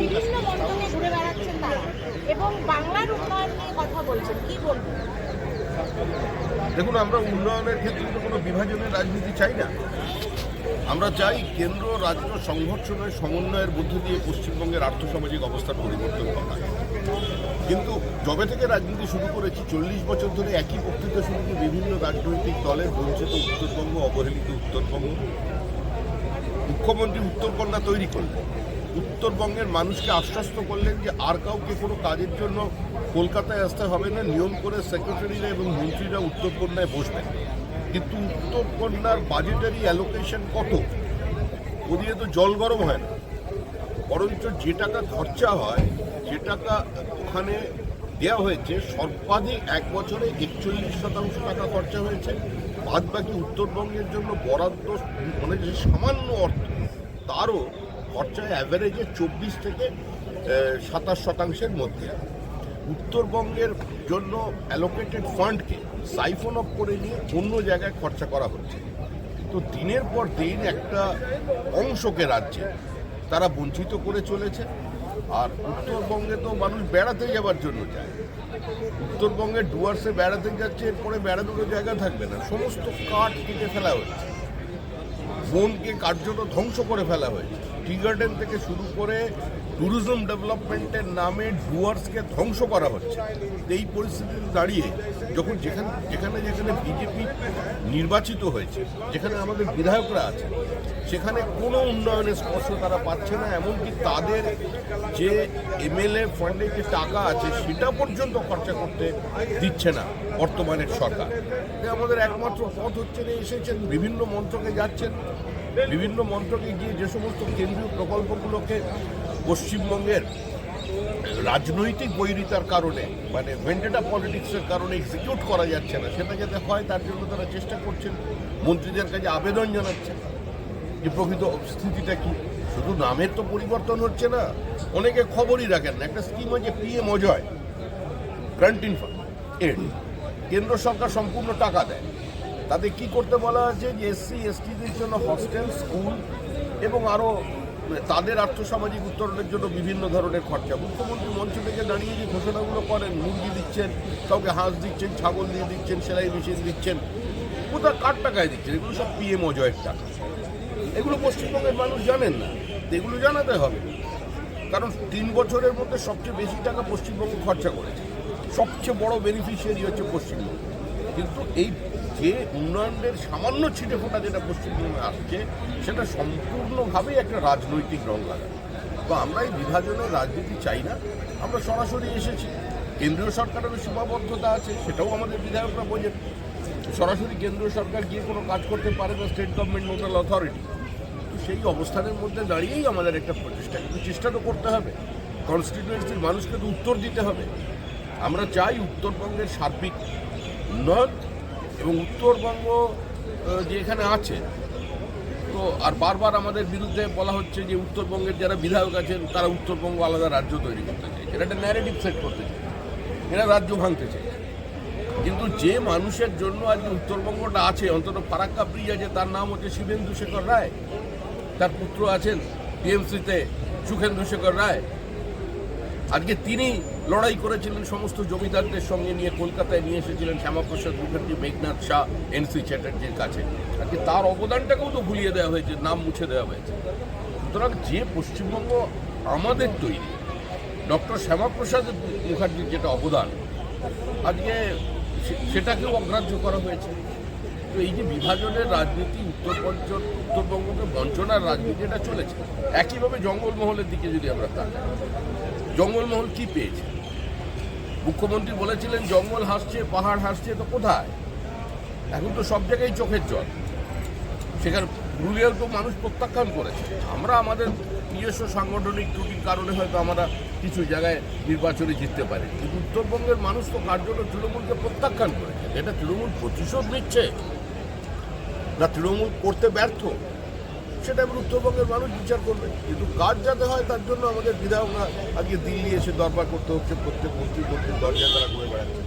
বিভিন্ন মন্ত্রকে ঘুরে বেড়াচ্ছেন তারা এবং বাংলার উন্নয়ন নিয়ে কথা বলছেন। কি বলবেন? দেখুন, আমরা উন্নয়নের ক্ষেত্রে তো কোনো বিভাজনের রাজনীতি চাই না। আমরা চাই কেন্দ্র, রাজ্য সংঘর্ষ নয় সমন্বয়ের মধ্য দিয়ে পশ্চিমবঙ্গের আর্থসামাজিক অবস্থার পরিবর্তন করা। কিন্তু যবে থেকে রাজনীতি শুরু করেছি, চল্লিশ বছর ধরে একই বক্তৃতা শুরু করে বিভিন্ন রাজনৈতিক দলের বঞ্চিত উত্তরবঙ্গ, অবহেলিত উত্তরবঙ্গ। মুখ্যমন্ত্রী উত্তরকন্যা তৈরি করলেন। উত্তরবঙ্গের মানুষকে আশ্বস্ত করলেন যে আর কাউকে কোনো কাজের জন্য কলকাতায় আসতে হবে না, নিয়ম করে সেক্রেটারিরা এবং মন্ত্রীরা উত্তরকন্যায় বসবেন। কিন্তু উত্তরকন্যার বাজেটারি অ্যালোকেশন কত? ওদিকে তো জল গরম হয় না। বরঞ্চ যে টাকা খরচা হয়, যে টাকা ওখানে দেওয়া হয়েছে, সর্বাধিক এক বছরে একচল্লিশ শতাংশ টাকা খরচা হয়েছে। বাদ বাকি উত্তরবঙ্গের জন্য বরাদ্দ মানে যে সামান্য অর্থ, তারও খরচায় অ্যাভারেজে চব্বিশ থেকে সাতাশ শতাংশের মধ্যে। উত্তরবঙ্গের জন্য অ্যালোকেটেড ফান্ডকে সাইফোন অফ করে নিয়ে অন্য জায়গায় খরচা করা হচ্ছে। তো দিনের পর দিন একটা অংশকে রাজ্যে তারা বঞ্চিত করে চলেছে। আর উত্তরবঙ্গে তো মানুষ বেড়াতে যাওয়ার জন্য যায়। উত্তরবঙ্গে ডুয়ার্সে বেড়াতে যাচ্ছে, এরপরে বেড়ানোর জায়গা থাকবে না। সমস্ত কাঠ কেটে ফেলা হয়েছে বনকে কার্যত ধ্বংস করে ফেলা হয়েছে। টি গার্ডেন থেকে শুরু করে ট্যুরিজম ডেভেলপমেন্টের নামে ডুয়ার্সকে ধ্বংস করা হচ্ছে। এই পরিস্থিতিতে দাঁড়িয়ে যখন যেখানে যেখানে যেখানে বিজেপি নির্বাচিত হয়েছে, যেখানে আমাদের বিধায়করা আছে সেখানে কোনো উন্নয়নের স্পর্শ তারা পাচ্ছে না, এমনকি তাদের যে এমএলএ ফান্ডে যে টাকা আছে, সেটা পর্যন্ত খরচা করতে দিচ্ছে না বর্তমানের সরকার। আমাদের একমাত্র পথ হচ্ছে এসেছেন, বিভিন্ন মন্ত্রকে যাচ্ছেন বিভিন্ন মন্ত্রকে গিয়ে যে সমস্ত কেন্দ্রীয় প্রকল্পগুলোকে পশ্চিমবঙ্গের রাজনৈতিক বৈরিতার কারণে মানে ভেন্টেটা পলিটিক্সের কারণে এক্সিকিউট করা যাচ্ছে না, সেটা যাতে হয় তার জন্য তারা চেষ্টা করছেন, মন্ত্রীদের কাছে আবেদন জানাচ্ছেন যে প্রকৃত স্থিতিটা কি। শুধু নামের তো পরিবর্তন হচ্ছে না, অনেকে খবরই রাখেন না। একটা স্কিম আছে PM Ajay grant in aid কেন্দ্র সরকার সম্পূর্ণ টাকা দেয়। তাতে কি করতে বলা আছে যে এসসি, এসটিদের জন্য হস্টেল স্কুল এবং আরও তাদের আর্থসামাজিক উত্তরণের জন্য বিভিন্ন ধরনের খরচা। মুখ্যমন্ত্রী মঞ্চ থেকে দাঁড়িয়ে যে ঘোষণাগুলো করেন, মুরগি দিচ্ছেন, কাউকে হাঁস দিচ্ছেন, ছাগল দিয়ে দিচ্ছেন, সেলাই মেশিন দিচ্ছেন, কোথায়, কার টাকায় দিচ্ছেন? এগুলো সব পিএম অজয়ের টাকা। এগুলো পশ্চিমবঙ্গের মানুষ জানেন না। এগুলো জানাতে হবে। কারণ তিন বছরের মধ্যে সবচেয়ে বেশি টাকা পশ্চিমবঙ্গ খরচা করেছে। সবচেয়ে বড় বেনিফিশিয়ারি হচ্ছে পশ্চিমবঙ্গ। কিন্তু এই যে উন্নয়নের সামান্য ছিটে ফোটা যেটা পশ্চিমবঙ্গে আসছে, সেটা সম্পূর্ণভাবেই একটা রাজনৈতিক রং লাগা তো আমরা এই বিভাজনের রাজনীতি চাই না। আমরা সরাসরি এসেছি। কেন্দ্রীয় সরকারেরও সীমাবদ্ধতা আছে, সেটাও আমাদের বিধায়করা বোঝেন। সরাসরি কেন্দ্রীয় সরকার গিয়ে কোনো কাজ করতে পারে না স্টেট গভর্নমেন্ট নোডাল অথরিটি তো সেই অবস্থানের মধ্যে দাঁড়িয়েই আমাদের একটা প্রচেষ্টা। কিন্তু চেষ্টা তো করতে হবে। কনস্টিটিউয়েন্সির মানুষকে তো উত্তর দিতে হবে। আমরা চাই উত্তরবঙ্গের সার্বিক উন্নয়ন এবং উত্তরবঙ্গ যে এখানে আছে। তো আর বারবার আমাদের বিরুদ্ধে বলা হচ্ছে যে উত্তরবঙ্গের যারা বিধায়ক আছেন, তারা উত্তরবঙ্গ আলাদা রাজ্য তৈরি করতে চাইছে এটা একটা ন্যারেটিভ সেট করতে চাই এরা রাজ্য ভাঙতে চাই কিন্তু যে মানুষের জন্য আজকে উত্তরবঙ্গটা আছে, অন্তত ফারাক্কা ব্রিজ আছে, তার নাম হচ্ছে শিবেন্দু শেখর রায়। তার পুত্র আছেন, টিএমসিতে সুখেন্দু শেখর রায়। আজকে তিনি লড়াই করেছিলেন সমস্ত জমিদারদের সঙ্গে নিয়ে কলকাতায় নিয়ে এসেছিলেন শ্যামাপ্রসাদ মুখার্জি, মেঘনাথ শাহ এনসি চ্যাটার্জির কাছে। আজকে তার অবদানটাকেও তো ভুলিয়ে দেওয়া হয়েছে, নাম মুছে দেওয়া হয়েছে। সুতরাং যে পশ্চিমবঙ্গ আমাদের তৈরি, ডক্টর শ্যামাপ্রসাদ মুখার্জির যেটা অবদান, আজকে সে- সেটাকেও অগ্রাহ্য করা হয়েছে। তো এই যে বিভাজনের রাজনীতি উত্তরবঙ্গ উত্তরবঙ্গকে বঞ্চনার রাজনীতি, এটা চলেছে। একইভাবে জঙ্গলমহলের দিকে যদি আমরা তাকাই, জঙ্গলমহল কি পেয়েছে? মুখ্যমন্ত্রী বলেছিলেন, জঙ্গল হাসছে, পাহাড় হাসছে, তো কোথায়? এখন তো সব জায়গায় চোখের জল। সেখানে পুরুলিয়াও তো মানুষ প্রত্যাখ্যান করেছে। আমরা আমাদের নিজস্ব সাংগঠনিক ত্রুটির কারণে হয়তো আমরা কিছু জায়গায় নির্বাচনে জিততে পারি কিন্তু উত্তরবঙ্গের মানুষ তো কার্যত তৃণমূলকে প্রত্যাখ্যান করেছে? এটা তৃণমূল প্রতিশোধ নিচ্ছে? না তৃণমূল করতে ব্যর্থ, সেটা এবার উত্তরবঙ্গের মানুষ বিচার করবে। কিন্তু কাজ যাতে হয়, তার জন্য আমাদের বিধায়করা আজকে দিল্লি এসে দরবার করতে হচ্ছে, প্রত্যেক মন্ত্রী মন্ত্রীর দরজা তারা ঘুরে বেড়াচ্ছে।